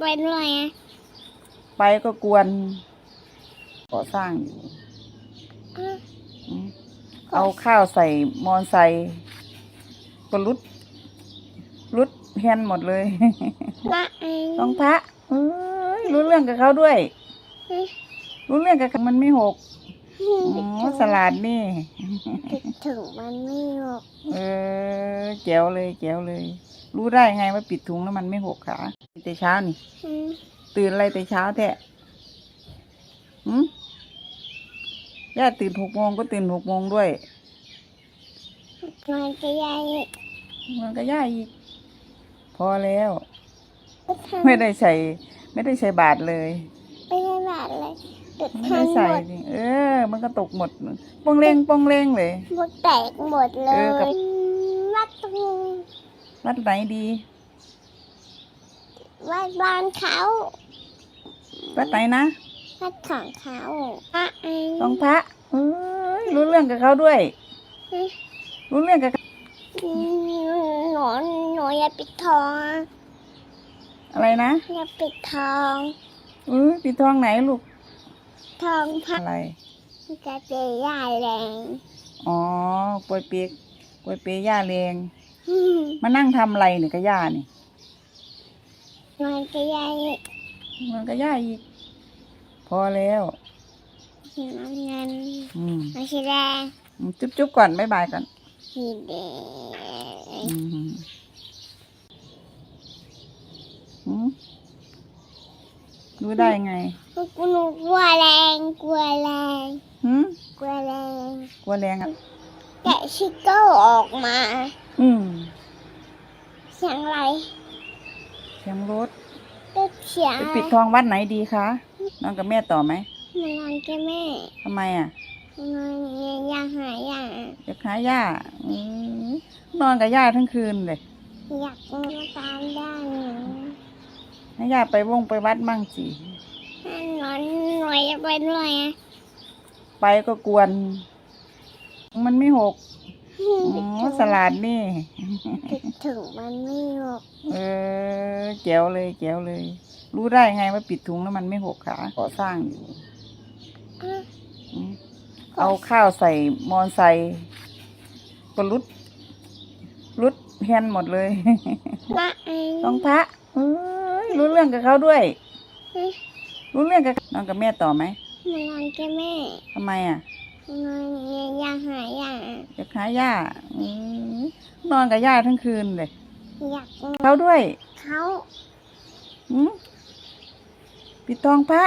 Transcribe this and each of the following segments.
ไปด้วยไงไปก็กวนก่อสร้างอยู่อะอืมเอาข้าวใส่มอนใส่ก็รุด รุดแฮนหมดเลยละเองต้องพระเอ้ยรู้เรื่องกับเขาด้วยอืมรู้เรื่องกับเขามันไม่หกอ๋อสลัดนี่คิดถึงมันไม่หรอกเออแจ๋วเลยแจ๋วเลย รู้ได้ไงว่าปิดถุงแล้วมันไม่หกขาแต่เช้านี่ อืมตื่นอะไรแต่เช้าแท้หืมย่าตื่นหกโมงก็ตื่นหกโมงด้วยมันจะใหญ่มันก็ย่าอีก พอแล้ว ก็ทำไม่ได้ใส่ ไม่ได้ใส่บาทเลย ไม่ได้บาดเลยเด็ดไม่ทัได้นหใส่มดนี่เออ มันก็ตกหมดปองเลงปองเลงเลย หมดแตกหมดเลเอยอกับวัดตรง วัดไหนดี วัดบ้านเขาวัดไหนนะวัดของเขาละเองต้องพระเอ้ยรู้เรื่องกับเขาด้วยอืมรู้เรื่องกับเขาอืมหนูหนูอย่าปิดทอง อะไรนะอย่าปิดทองอือปิดทองไหนลูก ทองพัอะไรกระเจียายแรงอ๋อกล้วยเปียกกล้วยเปียกย่าแรงอื มมานั่งทำอะไรเนี่ยกับย่านี่มันจะใหญ่มันก็ย่าอีก พอแล้ว สีน้ำเงินอืมมันสีแดงจุ๊บจุ๊บก่อนบ๊ายบายก่อนสีแดงอืมอืมรู้ได้ไงกูหนูกลัวแรงกลัวแรงหืมกลัวแรงกลัวแรงอะ แกะชิโก้ออกมา อืมเสียงอะไรเสียงรถตึกเสียงไปอะไรปิดทองวัดไหนดีคะนอนกับแม่ต่อไหมมันนอนแกแม่ทำไมอะมันอยากหายอยากอยากหาย่าอืมนอนกับย่าทั้งคืนเลยอยากมาตามด้านหนูให้ย่าไปวงไปวัดมั่งสิถ้านอนหน่อยจะไปด้วยไงไปก็กวน มันไม่หกอ๋อสลัดนี่ คิดถึงมันไม่หรอกเออแจ๋วเลยแจ๋วเลย รู้ได้ไงว่าปิดถุงแล้วมันไม่หกขาก่อสร้างอยู่ อะอืมเอาข้าวใส่มอนใส่ก็รุด รุดแฮนหมดเลย ละเองต้องพระเอ้ยรู้เรื่องกับเขาด้วยอืมรู้เรื่องกับนอนกับแม่ต่อไหมมันนอนแกแม่ทำไมอะมั นอยากหายอยากอยากหาย่าอืมนอนกับย่าทั้งคืนเลยอยากเขาด้วยเขาอืมปิดทองพระ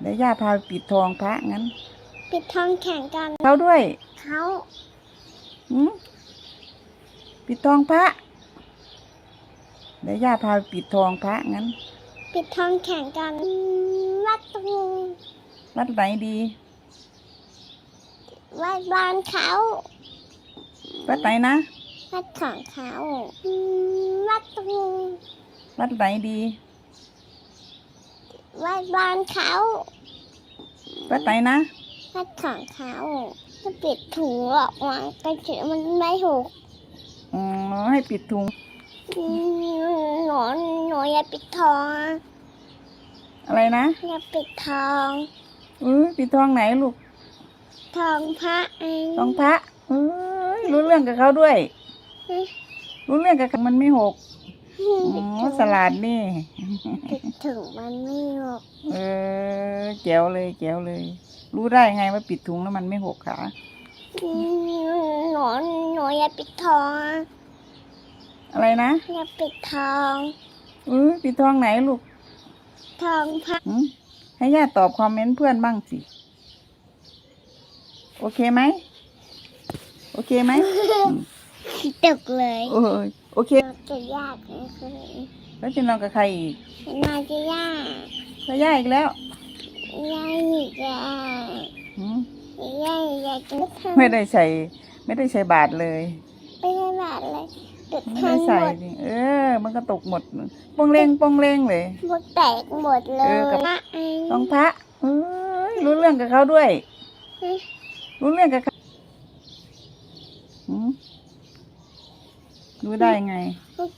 เดี๋ยวย่าพาไปปิดทองพระงั้น ปิดท้องแข่งกันเขาด้วยเขาอืมปิดทองพระเดี๋ยวย่าพาไปปิดทองพระงั้น ปิดท้องแข่งกันวัดตรงวัดไหนดี วัดบ้านเขาวัดไหนนะวัดของเขาวัดตรงวัดไหนดีวัดบ้านเขาวัดไหนนะวัดของเขาถ้าปิดถุงออกมาก็เฉยมันไม่ถูกอ๋อให้ปิดถุงอืมหนูหนูอย่าปิดทอง อะไรนะอย่าปิดทองอือปิดทองไหนลูก ทองพระเองทองพระเอ้ยรู้เรื่องกับเขาด้วยอืมรู้เรื่องกับเขามันไม่หกอ๋อสลัดนี่คิดถึงมันไม่หรอกเออแจ๋วเลยแจ๋วเลย รู้ได้ไงว่าปิดถุงแล้วมันไม่หกขาอืมหนูหนูอย่าปิดทอง อะไรนะอย่าปิดทองอือปิดทองไหนลูก ทองพระหืมให้ย่าตอบคอมเมนต์เพื่อนบ้างสิ โอเคไหม โอเคไหมอืมตกเลยโอ้ยโอเคมันจะยากนะคือแล้วจะนอนกับใครอีกมันจะยากแล้วย่าอีกแล้วยากอีกอะหืมยากอีกอะจะทำไม่ได้ใส่ ไม่ได้ใส่บาทเลย ไม่ได้บาดเลยเด็ดไม่ทัได้นหใส่มดดิเออ มันก็ตกหมดปองเลงปองเลงเลยหมดแตกหมดเลเอยอกับนะเองต้องพระเอ้ยรู้เรื่องกับเขาด้วยอืม รู้เรื่องกับเขาหืมรู้ได้ไง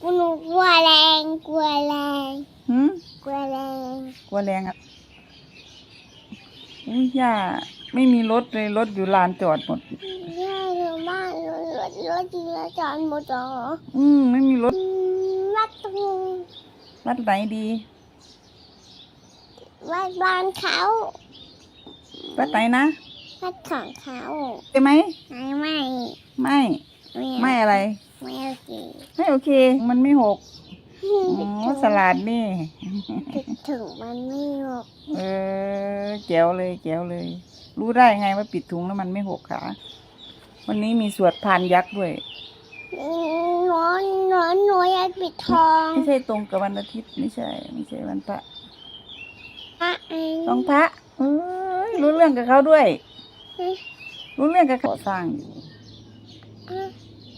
กูหนูกลัวแรงกลัวแรงหืมกลัวแรงกลัวแรงอะอุ้ยย่าไม่มีรถเลยรถอยู่ลานจอดหมดย่าอยู่บ้านรถรถรถจีรจรหมดเหรออืมไม่มีรถอืมวัดตรงวัดไหนดีวัดบ้านเขาวัดไหนนะ วัดของเขาใช่ไหมไม่ไม่ไม่ไม่ ไม่อะไร ไม่โอเคไม่โอเค มันไม่หกอ๋อสลัดนี่คิดถึงมันไม่หก เออแจ๋วเลยแจ๋วเลย รู้ได้ไงว่าปิดถุงแล้วมันไม่หกขาวันนี้มีสวดพานยักษ์ด้วยอืมหนอนหนอนหนูอยากปิดทอง ไม่ใช่ตรงกับวันอาทิตย์ไม่ใช่ ไม่ใช่วันพระอะเองต้องพระเอ้ยรู้เรื่องกับเขาด้วย รู้เรื่องกับเขาสร้างอยู่อะ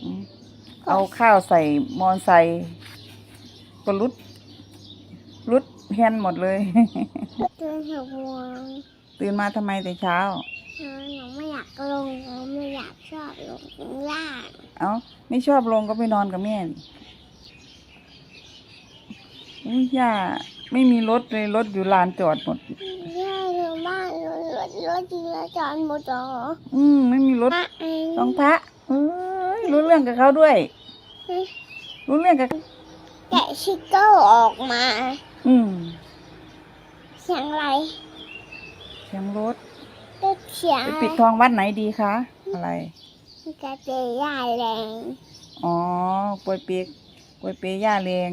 อืมเอาข้าวใส่มอนใส่ก็รุดรุดแฮนหมดเลยเตือนหัวงตื่นมาทำไมแต่เช้าหนูไม่อยากลงหนูไม่อยากชอบลงข้างล่างเอาไม่ชอบลงก็ไปนอนกับแม่ดิอุ้ยย่าไม่มีรถเลยรถอยู่ลานจอดหมดย่าอยู่บ้าน รถรถรถจีรจรหมดเหรออืมไม่มีรถอะเองต้องพระเอ้ยรู้เรื่องกับเขาด้วย รู้เรื่องกับ แกะชิคเก้ออกมาอืมเสียงอะไรเสียงรถเด็กเสียงไปอะไรปิดทองวัดไหนดีคะ อะไร กระเจียาแรงอ๋อปวยเปียกปวยเปียย่าแรง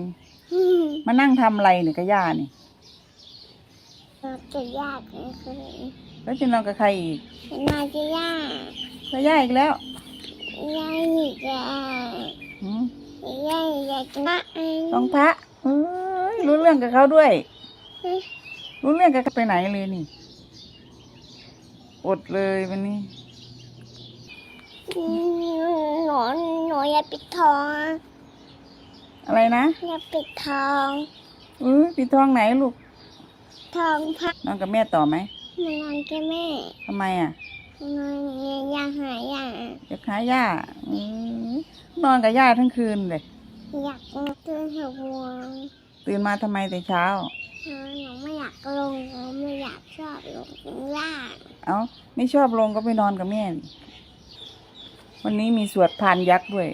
อืมมานั่งทำอะไรเนี่ยกับย่านี่ กระเจียาเลยคือ แล้วจะนอนกับใครอีกนาจะยากับย่าอีกแล้วยาอีกอะอืมยาอยากนะเองต้องพระเอ้ยรู้เรื่องกับเขาด้วย รู้เรื่องกับเขาไปไหนเลยนี่อดเลยวันนี้อืมหนูหนูอยากปิดทอง อะไรนะอยากปิดทองอือปิดทองไหนลูก ทองพระนอนกับแม่ต่อไหม มันนอนกับแม่ทำไมอะนอนอยากหายอยากอยากหาย่าอือนอนกับย่าทั้งคืนเลยอยากเตือนหัวงตื่นมาทำไมแต่เช้าหนูไม่อยากลงหนูไม่อยากชอบลงข้างล่างเอาไม่ชอบลงก็ไปนอนกับแม่ดิวันนี้มีสวดพานยักษ์ด้วย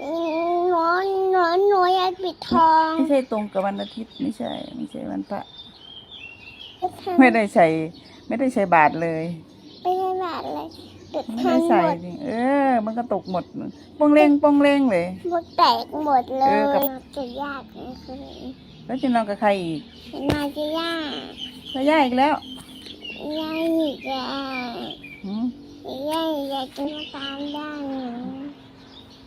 อืมหนูหนูหนูอยากปิดทอง ไม่ใช่ตรงกับวันอาทิตย์ไม่ใช่ ไม่ใช่วันพระ ไม่ได้ใส่ ไม่ได้ใส่บาทเลย ไม่ได้แบบเลยเด็กไม่ทัได้นหใส่มดดิเออ มันก็ตกหมดปองเลงปองเลงเลย หมดแตกหมดเลเอยอกับ จะยากเลยคือแล้วจะนอนกับใครอีกนาจะยากแล้วย่าอีกแล้วยายอีกอะหืมยายอยากจะมาตามได้หนู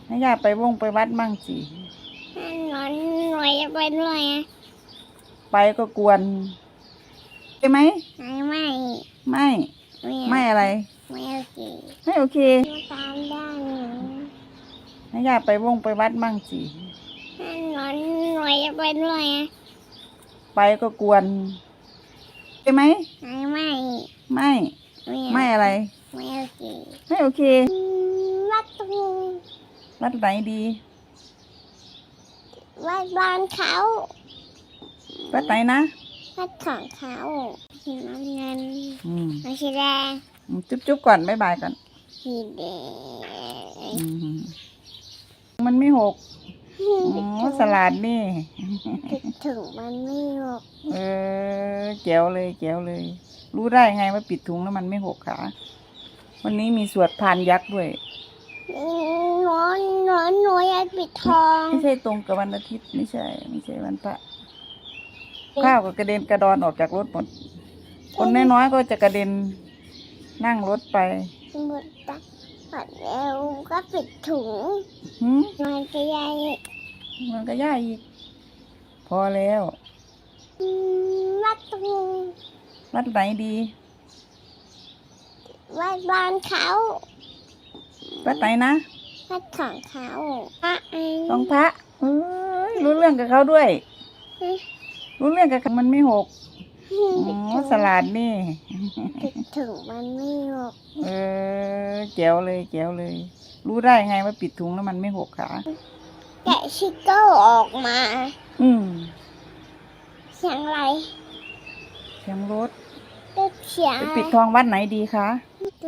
ให้ย่าไปวงไปวัดมั่งสิถ้าหนูหนูจะไปด้วยอะไปก็กวน ใช่ไหม ไม่ไม่ไม่ ไม่อะไร ไม่โอเคไม่โอเคมาตามได้หนูให้ย่าไปวงไปวัดมั่งสิถ้าหนูหนูจะไปด้วยอะไปก็กวนใช่ไหม ไม่ไม่ไม่ไม่อะไร ไม่โอเคไม่โอเคอืมวัดตรงวัดไหนดี วัดบ้านเขาวัดไหนนะ วัดของเขาสีน้ำเงินอืมสีแดงจุ๊บจุ๊บก่อนบ๊ายบายก่อนสีแดงอืมมันไม่หกอ๋อสลัดนี่คิดถึงมันไม่หกเออแจ๋วเลยแจ๋วเลย รู้ได้ไงว่าปิดถุงแล้วมันไม่หกขา วันนี้มีสวดพานยักษ์ด้วยอืมหนูหนูหนูอยากปิดทอง ไม่ใช่ตรงกับวันอาทิตย์ไม่ใช่ ไม่ใช่วันพระ ข้าวก็กระเด็นกระดอนออกจากรถหมด คนน้อยๆก็จะกระเด็นนั่งรถไปหมดตาปัดแล้วก็ปิดถุงหืมมันจะใหญ่มันก็ย่าอีก พอแล้วอืมวัดตรงวัดไหนดี วัดบ้านเขาวัดไหนนะวัดของเขาอะเองต้องพระเอ้ยรู้เรื่องกับเขาด้วย รู้เรื่องกับเขามันไม่หกอ๋อสลัดนี่คิดถึงมันไม่หก เออแจ๋วเลยแจ๋วเลย รู้ได้ไงว่าปิดถุงแล้วมันไม่หกขาแกะชิกเกอร์ออกมา อืมเสียงอะไรเสียงรถก็เสียงไปอะไรปิดทองวัดไหนดีคะเ